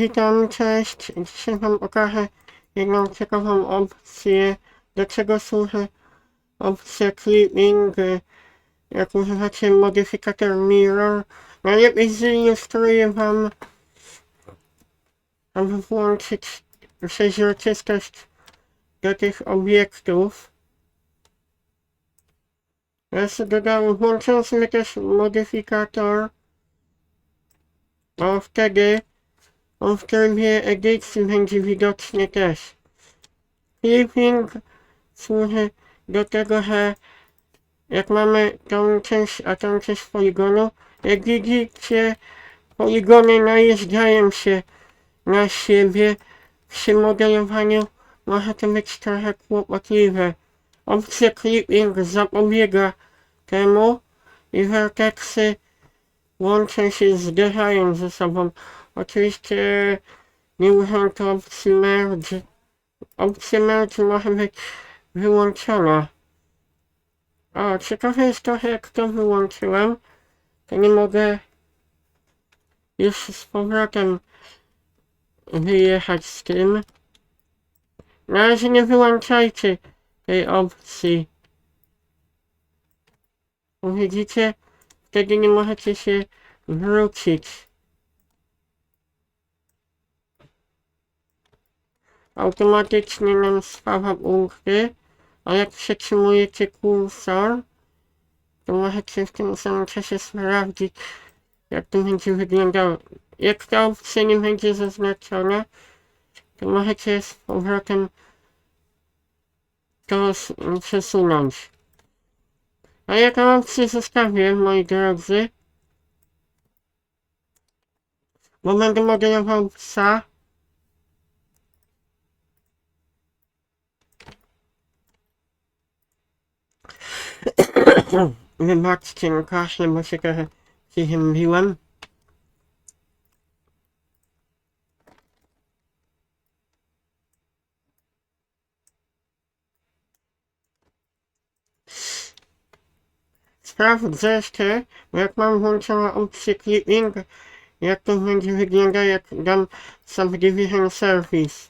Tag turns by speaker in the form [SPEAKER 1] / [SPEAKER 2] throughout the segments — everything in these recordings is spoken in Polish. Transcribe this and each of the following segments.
[SPEAKER 1] Witam, cześć. Dzisiaj Wam okażę jedną ciekawą opcję, do czego służy opcja clipping. Jak używacie modyfikator mirror, najlepiej zilustruję Wam, aby włączyć przeźroczystość do tych obiektów. Teraz dodałem, włączę sobie też modyfikator, bo wtedy on w trybie edycji będzie widoczny też. Clipping służy do tego, że jak mamy tą część, a tą część poligonu, jak widzicie, poligony najeżdżają się na siebie przy modelowaniu może to być trochę kłopotliwe. Opcja clipping zapobiega temu i vertexy łączą się, zderzają ze sobą. Oczywiście nie używam tu opcji merge. Opcja merge może być wyłączona. O, ciekawe jest trochę jak to wyłączyłem, to nie mogę już z powrotem wyjechać z tym. Na razie nie wyłączajcie tej opcji. Widzicie? Wtedy nie możecie się wrócić. Automatycznie nam spawa punkty, a jak przetrzymujecie kursor, to możecie w tym samym czasie sprawdzić, jak to będzie wyglądało. Jak ta opcja nie będzie zaznaczona, to możecie z powrotem to przesunąć. A jaką opcję zostawię, moi drodzy? Bo będę modelował psa. Wybaczcie na kaszle, bo się trochę przeziębiłem. Sprawdzę jeszcze, jak mam włączoną opcję clipping, jak to będzie wyglądać, jak dam Subdivision Service.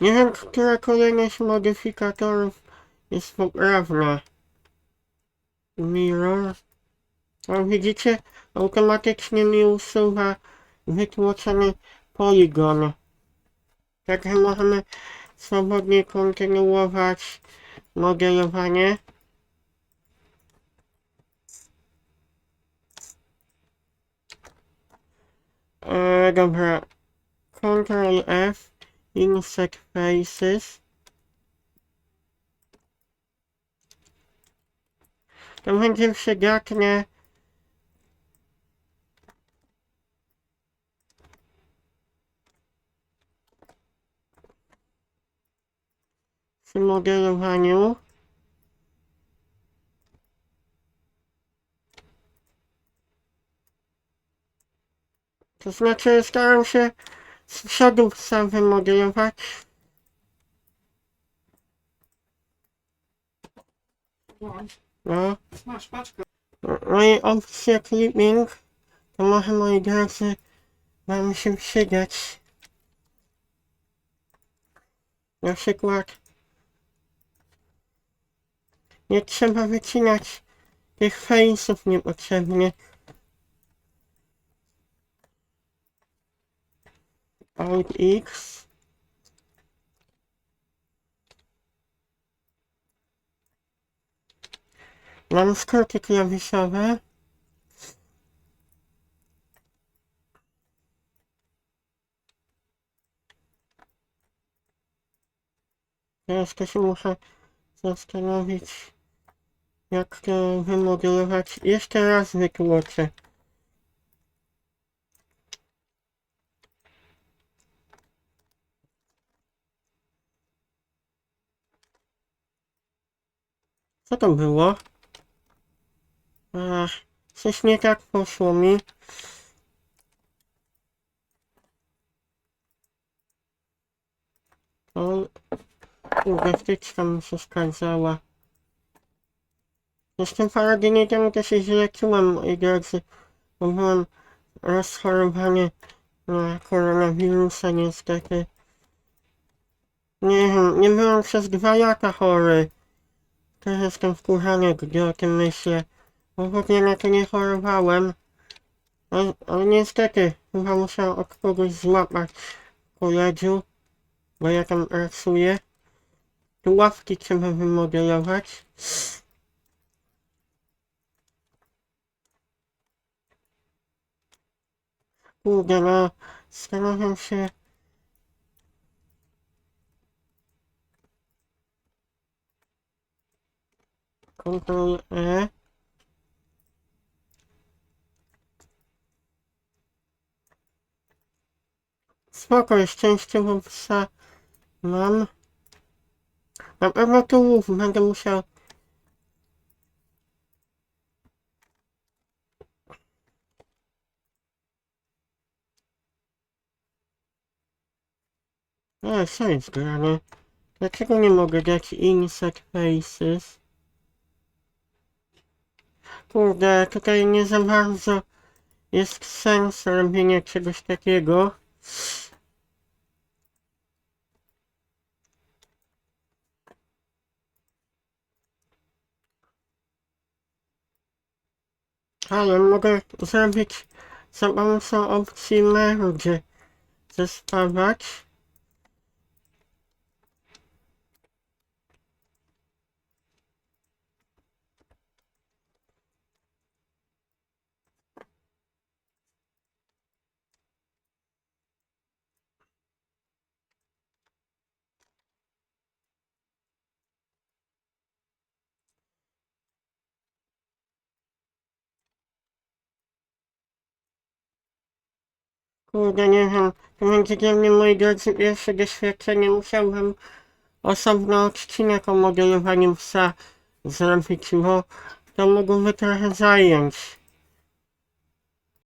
[SPEAKER 1] Nie wiem, która kolejność modyfikatorów jest poprawna. Mirror. O, widzicie? Automatycznie mi usuwa wytłoczony poligon. Także możemy swobodnie kontynuować modelowanie. E, dobra. Ctrl F. Insert faces. To będzie przydatne przy modelowaniu. To znaczy staram się z przodu sam wymodelować. No.
[SPEAKER 2] Masz paczkę.
[SPEAKER 1] No i opcja clipping to może moi drodzy wam się przydać. Na przykład nie trzeba wycinać tych face'ów niepotrzebnie. Alt X Mam skróty klawiszowe. Teraz się muszę zastanowić, jak to wymodelować. Jeszcze raz wytłoczę. Co to było? Ach, coś nie tak poszło mi. O, kurde, wtyczka mi przeszkadzała. Jeszcze parę dni temu to się źle czułem, moi drodzy, bo byłem rozchorowany na koronawirusa niestety. Nie wiem, nie byłem przez dwa lata chory. Też jestem wkurzony, gdy o tym myślę. Ogóle na to nie chorowałem. Ale, ale niestety, chyba muszę od kogoś złapać w koledżu, bo ja tam pracuję. Tu ławki trzeba wymodelować. Kurde, no, zastanawiam się... Ctrl E. Spoko, szczęściowo psa mam. Na pewno tu łów będę musiał... E, co jest? Dlaczego nie mogę dać insert faces? Kurde, tutaj nie za bardzo jest sens robienia czegoś takiego. Ale mogę zrobić za pomocą opcji merge zespawać. Kurde, nie wiem, to będzie dla mnie, moi drodzy, pierwsze doświadczenie. Musiałbym osobny odcinek o modelowaniu psa zrobić, bo to mogłoby trochę zająć.